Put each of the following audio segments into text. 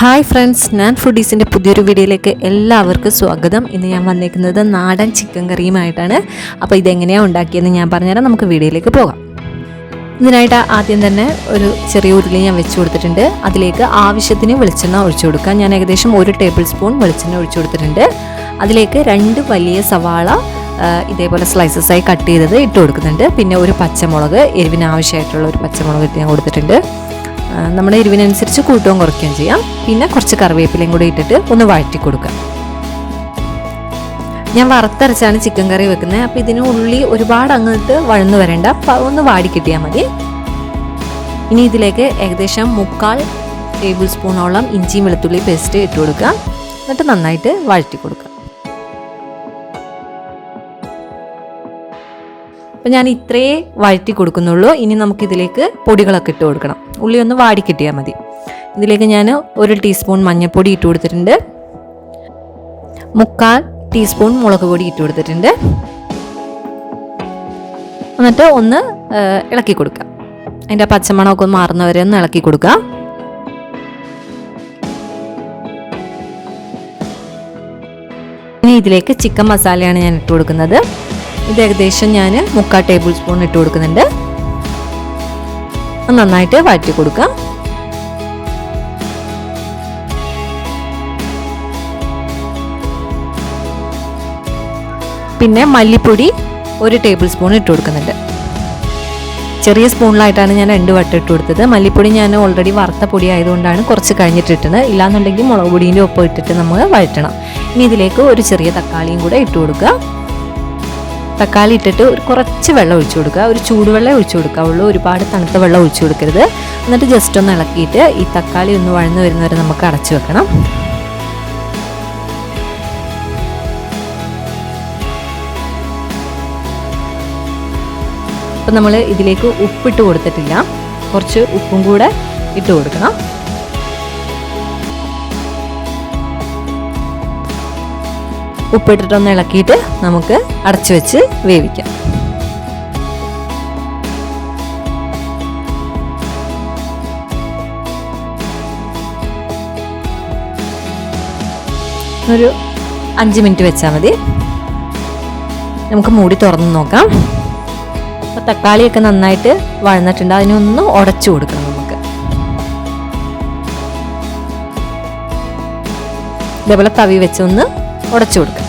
Hi friends ഞാൻ ഫുഡീസിന്റെ പുതിയൊരു വീഡിയോയിലേക്ക് എല്ലാവർക്കും സ്വാഗതം. ഇന്ന് ഞാൻ വന്നേക്കുന്നത് നാടൻ ചിക്കൻ കറിയുമായിട്ടാണ്. അപ്പോൾ ഇതെങ്ങനെയാണ് ഉണ്ടാക്കിയെന്ന് ഞാൻ പറഞ്ഞുതരാം. നമുക്ക് വീഡിയോയിലേക്ക് പോകാം. ഇതിനായിട്ട് ആദ്യം തന്നെ ഒരു ചെറിയ ഉരുളി ഞാൻ വെച്ച് കൊടുത്തിട്ടുണ്ട്. അതിലേക്ക് ആവശ്യത്തിന് വെളിച്ചെണ്ണ ഒഴിച്ചു കൊടുക്കാം. ഞാൻ ഏകദേശം ഒരു ടേബിൾ സ്പൂൺ വെളിച്ചെണ്ണ ഒഴിച്ചു കൊടുത്തിട്ടുണ്ട്. അതിലേക്ക് രണ്ട് വലിയ സവാള ഇതേപോലെ സ്ലൈസസ് ആയി കട്ട് ചെയ്തത് ഇട്ട് കൊടുക്കുന്നുണ്ട്. പിന്നെ ഒരു പച്ചമുളക് എരിവിന് ആവശ്യമായിട്ടുള്ള ഒരു പച്ചമുളക് ഇട്ട് ഞാൻ കൊടുത്തിട്ടുണ്ട്. നമ്മുടെ എരിവിനനുസരിച്ച് കൂട്ടവും കുറയ്ക്കുകയും ചെയ്യാം. പിന്നെ കുറച്ച് കറിവേപ്പിലയും കൂടി ഇട്ടിട്ട് ഒന്ന് വഴറ്റി കൊടുക്കാം ഞാൻ വറുത്തരച്ചാണ് ചിക്കൻ കറി വെക്കുന്നത്. അപ്പോൾ ഇതിന് ഉള്ളി ഒരുപാട് അങ്ങോട്ട് വഴന്നു വരേണ്ട. ഒന്ന് വാടി കിട്ടിയാൽ മതി. ഇനി ഇതിലേക്ക് ഏകദേശം മുക്കാൽ ടേബിൾ സ്പൂണോളം ഇഞ്ചിയും വെളുത്തുള്ളി പേസ്റ്റ് ഇട്ട് കൊടുക്കുക. എന്നിട്ട് നന്നായിട്ട് വഴറ്റി കൊടുക്കുക. അപ്പം ഞാൻ ഇത്രയേ വഴറ്റി കൊടുക്കുന്നുള്ളൂ. ഇനി നമുക്ക് ഇതിലേക്ക് പൊടികളൊക്കെ ഇട്ട് കൊടുക്കണം. ഉള്ളി ഒന്ന് വാടി കിട്ടിയാൽ മതി. ഇതിലേക്ക് ഞാൻ ഒരു ടീസ്പൂൺ മഞ്ഞൾപ്പൊടി ഇട്ട് കൊടുത്തിട്ടുണ്ട്. മുക്കാൽ ടീസ്പൂൺ മുളക് പൊടി ഇട്ട് കൊടുത്തിട്ടുണ്ട്. എന്നിട്ട് ഒന്ന് ഇളക്കി കൊടുക്കാം. അതിന്റെ പച്ചമണമൊക്കെ ഒന്ന് മാറുന്നവരെ ഒന്ന് ഇളക്കി കൊടുക്കുക ഇനി ഇതിലേക്ക് ചിക്കൻ മസാലയാണ് ഞാൻ ഇട്ട് കൊടുക്കുന്നത്. ഇത് ഏകദേശം ഞാൻ മുക്കാൽ ടേബിൾ സ്പൂൺ ഇട്ട് കൊടുക്കുന്നുണ്ട്. നന്നായിട്ട് വഴറ്റി കൊടുക്കാം. പിന്നെ മല്ലിപ്പൊടി ഒരു ടേബിൾ സ്പൂൺ ഇട്ട് കൊടുക്കുന്നുണ്ട്. ചെറിയ സ്പൂണിലായിട്ടാണ് ഞാൻ രണ്ട് വട്ടം ഇട്ട് കൊടുത്തത്. മല്ലിപ്പൊടി ഞാൻ ഓൾറെഡി വറുത്ത പൊടി ആയതുകൊണ്ടാണ് കുറച്ച് കഴിഞ്ഞിട്ട് ഇട്ടത്. ഇല്ലാന്നുണ്ടെങ്കിൽ മുളക് പൊടീന്റെ ഒപ്പം ഇട്ടിട്ട് നമ്മൾ വഴറ്റണം. ഇനി ഇതിലേക്ക് ഒരു ചെറിയ തക്കാളിയും കൂടെ ഇട്ട് കൊടുക്കുക. തക്കാളി ഇട്ടിട്ട് ഒരു കുറച്ച് വെള്ളം ഒഴിച്ചു കൊടുക്കുക. ഒരു ചൂടുവെള്ളം ഒഴിച്ചു കൊടുക്കാവുള്ളൂ. ഒരുപാട് തണുത്ത വെള്ളം ഒഴിച്ചു കൊടുക്കരുത്. എന്നിട്ട് ജസ്റ്റ് ഒന്ന് ഇളക്കിയിട്ട് ഈ തക്കാളി ഒന്ന് വഴന്ന് വരുന്നവരെ നമുക്ക് അടച്ചു വെക്കണം. അപ്പം നമ്മൾ ഇതിലേക്ക് ഉപ്പിട്ട് കൊടുത്തിട്ടില്ല. കുറച്ച് ഉപ്പും കൂടെ ഇട്ട് കൊടുക്കണം. ഉപ്പിട്ടിട്ടൊന്ന് ഇളക്കിയിട്ട് നമുക്ക് അടച്ചു വെച്ച് വേവിക്കാം. ഒരു അഞ്ച് മിനിറ്റ് വെച്ചാൽ മതി. നമുക്ക് മൂടി തുറന്ന് നോക്കാം. അപ്പോൾ തക്കാളിയൊക്കെ നന്നായിട്ട് വഴന്നിട്ടുണ്ട്. അതിനൊന്ന് ഉടച്ചു കൊടുക്കണം നമുക്ക്. ഇതേപോലെ തവി വെച്ച് ഒന്ന് ഉടച്ചു കൊടുക്കുക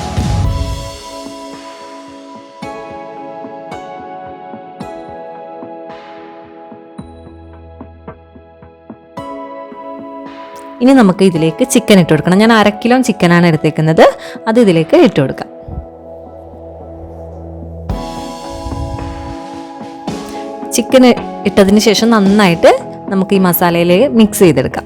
ഇനി നമുക്ക് ഇതിലേക്ക് ചിക്കൻ ഇട്ട് കൊടുക്കണം. ഞാൻ അര കിലോ ചിക്കനാണ് എടുത്തേക്കുന്നത്. അത് ഇതിലേക്ക് ഇട്ട് കൊടുക്കാം. ചിക്കൻ ഇട്ടതിന് ശേഷം നന്നായിട്ട് നമുക്ക് ഈ മസാലയിലേക്ക് മിക്സ് ചെയ്തെടുക്കാം.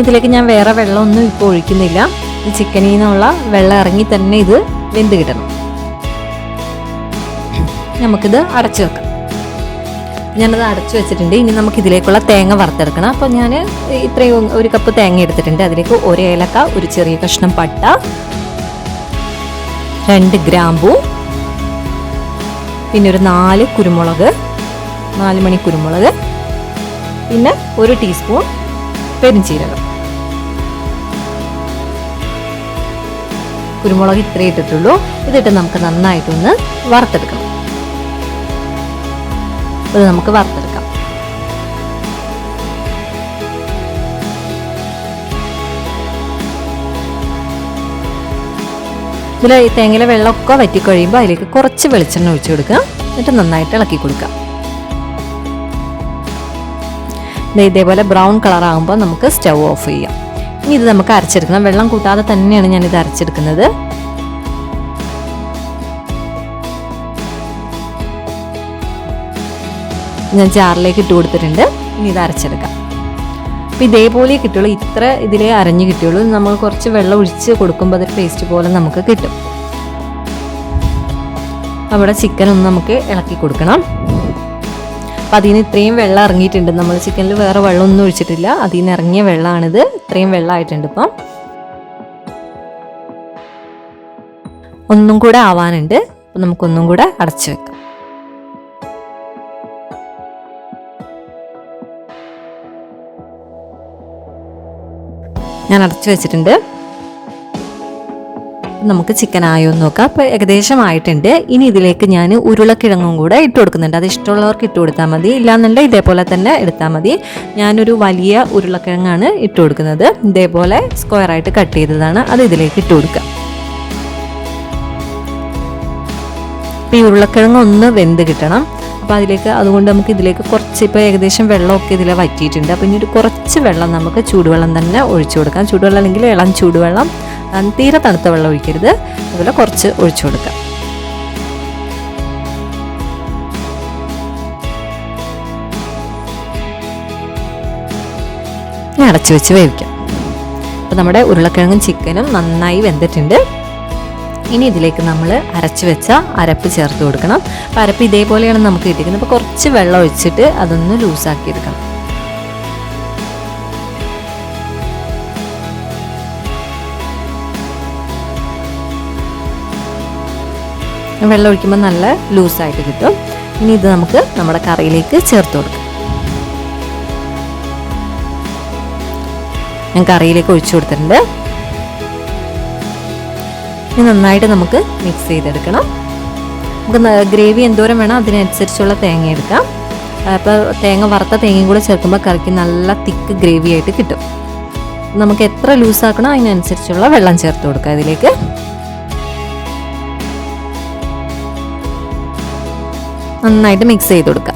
ഇതിലേക്ക് ഞാൻ വേറെ വെള്ളമൊന്നും ഇപ്പോൾ ഒഴിക്കുന്നില്ല. ഈ ചിക്കനിൽ നിന്നുള്ള വെള്ളം ഇറങ്ങി തന്നെ ഇത് വെന്ത് കിട്ടണം. നമുക്കിത് അടച്ചു വെക്കാം. ഞാനത് അടച്ചു വെച്ചിട്ടുണ്ട്. ഇനി നമുക്ക് ഇതിലേക്കുള്ള തേങ്ങ വറുത്തെടുക്കണം. അപ്പോൾ ഞാൻ ഇത്രയും ഒരു കപ്പ് തേങ്ങ എടുത്തിട്ടുണ്ട്. അതിലേക്ക് ഒരു ഏലക്ക ഒരു ചെറിയ കഷ്ണം പട്ട രണ്ട് ഗ്രാമ്പൂ പിന്നെ ഒരു നാല് കുരുമുളക് നാല് മണി കുരുമുളക് പിന്നെ ഒരു ടീസ്പൂൺ പെരിഞ്ചീരകം കുരുമുളക് ഇത്രയേ ഇട്ടിട്ടുള്ളൂ. ഇതിട്ട് നമുക്ക് നന്നായിട്ടൊന്ന് വറുത്തെടുക്കണം. ഇത് നമുക്ക് വറുത്തെടുക്കാം. ഇതിൽ ഈ തേങ്ങയിലെ വെള്ളമൊക്കെ വറ്റിക്കഴിയുമ്പോൾ അതിലേക്ക് കുറച്ച് വെളിച്ചെണ്ണ ഒഴിച്ചു കൊടുക്കുക. എന്നിട്ട് നന്നായിട്ട് ഇളക്കി കൊടുക്കുക. ഇതേപോലെ ബ്രൗൺ കളർ ആകുമ്പോൾ നമുക്ക് സ്റ്റവ് ഓഫ് ചെയ്യാം. ഇനി ഇത് നമുക്ക് അരച്ചെടുക്കണം. വെള്ളം കൂട്ടാതെ തന്നെയാണ് ഞാനിത് അരച്ചെടുക്കുന്നത്. ഞാൻ ചാറിലേക്ക് ഇട്ട് കൊടുത്തിട്ടുണ്ട്. ഇനി ഇത് അരച്ചെടുക്കാം. അപ്പം ഇതേപോലെ കിട്ടുള്ളൂ. ഇത്ര ഇതിലേ അരഞ്ഞ് കിട്ടുള്ളൂ. നമ്മൾ കുറച്ച് വെള്ളം ഒഴിച്ച് കൊടുക്കുമ്പോൾ അതൊരു പേസ്റ്റ് പോലെ നമുക്ക് കിട്ടും. അവിടെ ചിക്കൻ ഒന്ന് നമുക്ക് ഇളക്കി കൊടുക്കണം. അപ്പം അതിൽ നിന്ന് ഇത്രയും വെള്ളം ഇറങ്ങിയിട്ടുണ്ട്. നമ്മൾ ചിക്കനിൽ വേറെ വെള്ളമൊന്നും ഒഴിച്ചിട്ടില്ല. അതിൽ നിന്ന് ഇറങ്ങിയ വെള്ളമാണിത് ഇത്രയും വെള്ളമായിട്ടുണ്ട് ഇപ്പം. ഒന്നും കൂടെ ആവാനുണ്ട്. അപ്പം നമുക്കൊന്നും കൂടെ അടച്ചു വെക്കാം. ഞാൻ അടച്ചു വെച്ചിട്ടുണ്ട്. നമുക്ക് ചിക്കൻ ആയോ എന്ന് നോക്കാം. അപ്പോൾ ഏകദേശം ആയിട്ടുണ്ട് ഇനി ഇതിലേക്ക് ഞാൻ ഉരുളക്കിഴങ്ങും കൂടെ ഇട്ട് കൊടുക്കുന്നുണ്ട്. അത് ഇഷ്ടമുള്ളവർക്ക് ഇട്ട് കൊടുത്താൽ മതി. ഇല്ലാന്നുണ്ടെങ്കിൽ ഇതേപോലെ തന്നെ എടുത്താൽ മതി. ഞാനൊരു വലിയ ഉരുളക്കിഴങ്ങാണ് ഇട്ട് കൊടുക്കുന്നത്. ഇതേപോലെ സ്ക്വയറായിട്ട് കട്ട് ചെയ്തതാണ്. അത് ഇതിലേക്ക് ഇട്ട് കൊടുക്കുക. അപ്പോൾ ഈ ഉരുളക്കിഴങ്ങ് ഒന്ന് വെന്ത് കിട്ടണം. അപ്പോൾ അതിലേക്ക് അതുകൊണ്ട് നമുക്ക് ഇതിലേക്ക് കുറച്ച് ഇപ്പോൾ ഏകദേശം വെള്ളമൊക്കെ ഇതിൽ വറ്റിയിട്ടുണ്ട്. അപ്പോൾ ഇനി ഒരു കുറച്ച് വെള്ളം നമുക്ക് ചൂടുവെള്ളം തന്നെ ഒഴിച്ചു കൊടുക്കാം. ചൂടുവെള്ളം അല്ലെങ്കിൽ ഇളം ചൂടുവെള്ളം. തീരെ തണുത്ത വെള്ളം ഒഴിക്കരുത്. അതുപോലെ കുറച്ച് ഒഴിച്ചു കൊടുക്കാം അടച്ചു വെച്ച് വേവിക്കാം. അപ്പോൾ നമ്മുടെ ഉരുളക്കിഴങ്ങും ചിക്കനും നന്നായി വെന്തിട്ടുണ്ട്. ഇനി ഇതിലേക്ക് നമ്മൾ അരച്ചു വെച്ച അരപ്പ് ചേർത്ത് കൊടുക്കണം. അപ്പോൾ അരപ്പ് ഇതേപോലെയാണ് നമുക്ക് കിട്ടിയിരിക്കുന്നത്. അപ്പോൾ കുറച്ച് വെള്ളം ഒഴിച്ചിട്ട് അതൊന്ന് ലൂസാക്കി എടുക്കണം. വെള്ളം ഒഴിക്കുമ്പോൾ നല്ല ലൂസായിട്ട് കിട്ടും. ഇനി ഇത് നമുക്ക് നമ്മുടെ കറിയിലേക്ക് ചേർത്ത് കൊടുക്കാം. ഞാൻ കറിയിലേക്ക് ഒഴിച്ചു കൊടുത്തിട്ടുണ്ട്. ഇനി നന്നായിട്ട് നമുക്ക് മിക്സ് ചെയ്തെടുക്കണം. നമുക്ക് ഗ്രേവി എന്തോരം വേണം അതിനനുസരിച്ചുള്ള തേങ്ങ എടുക്കാം. അപ്പോൾ തേങ്ങ വറുത്ത തേങ്ങയും കൂടെ ചേർക്കുമ്പോൾ കറിക്ക് നല്ല തിക്ക് ഗ്രേവി ആയിട്ട് കിട്ടും. നമുക്ക് എത്ര ലൂസാക്കണോ അതിനനുസരിച്ചുള്ള വെള്ളം ചേർത്ത് കൊടുക്കുക ഇതിലേക്ക്. നന്നായിട്ട് മിക്സ് ചെയ്ത് കൊടുക്കുക.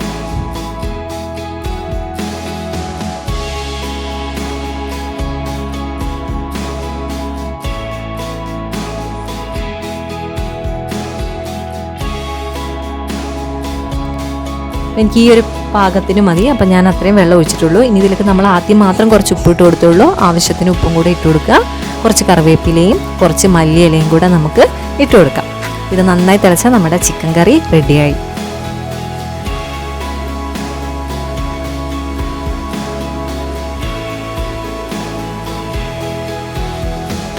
എനിക്ക് ഈ ഒരു പാകത്തിന് മതി. അപ്പം ഞാൻ അത്രയും വെള്ളം ഒഴിച്ചിട്ടുള്ളൂ. ഇനി ഇതിലേക്ക് നമ്മൾ ആദ്യം മാത്രം കുറച്ച് ഉപ്പ് ഇട്ട് കൊടുത്തുള്ളൂ. ആവശ്യത്തിന് ഉപ്പും കൂടെ ഇട്ട് കൊടുക്കുക. കുറച്ച് കറിവേപ്പിലയും കുറച്ച് മല്ലിയിലയും കൂടെ നമുക്ക് ഇട്ട് കൊടുക്കാം. ഇത് നന്നായി തിളച്ചാൽ നമ്മുടെ ചിക്കൻ കറി റെഡിയായി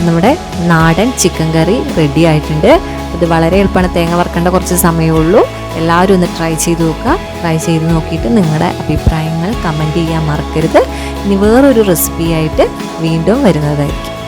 നമ്മുടെ നാടൻ ചിക്കൻ കറി റെഡി ആയിട്ടുണ്ട്. ഇത് വളരെ എളുപ്പമാണ്. തേങ്ങ വറക്കേണ്ട കുറച്ച് സമയമേ ഉള്ളൂ. എല്ലാവരും ഒന്ന് ട്രൈ ചെയ്ത് നോക്കുക. ട്രൈ ചെയ്ത് നോക്കിയിട്ട് നിങ്ങളുടെ അഭിപ്രായങ്ങൾ കമന്റ് ചെയ്യാൻ മറക്കരുത്. ഇനി വേറൊരു റെസിപ്പി ആയിട്ട് വീണ്ടും വരുന്നതായിരിക്കും.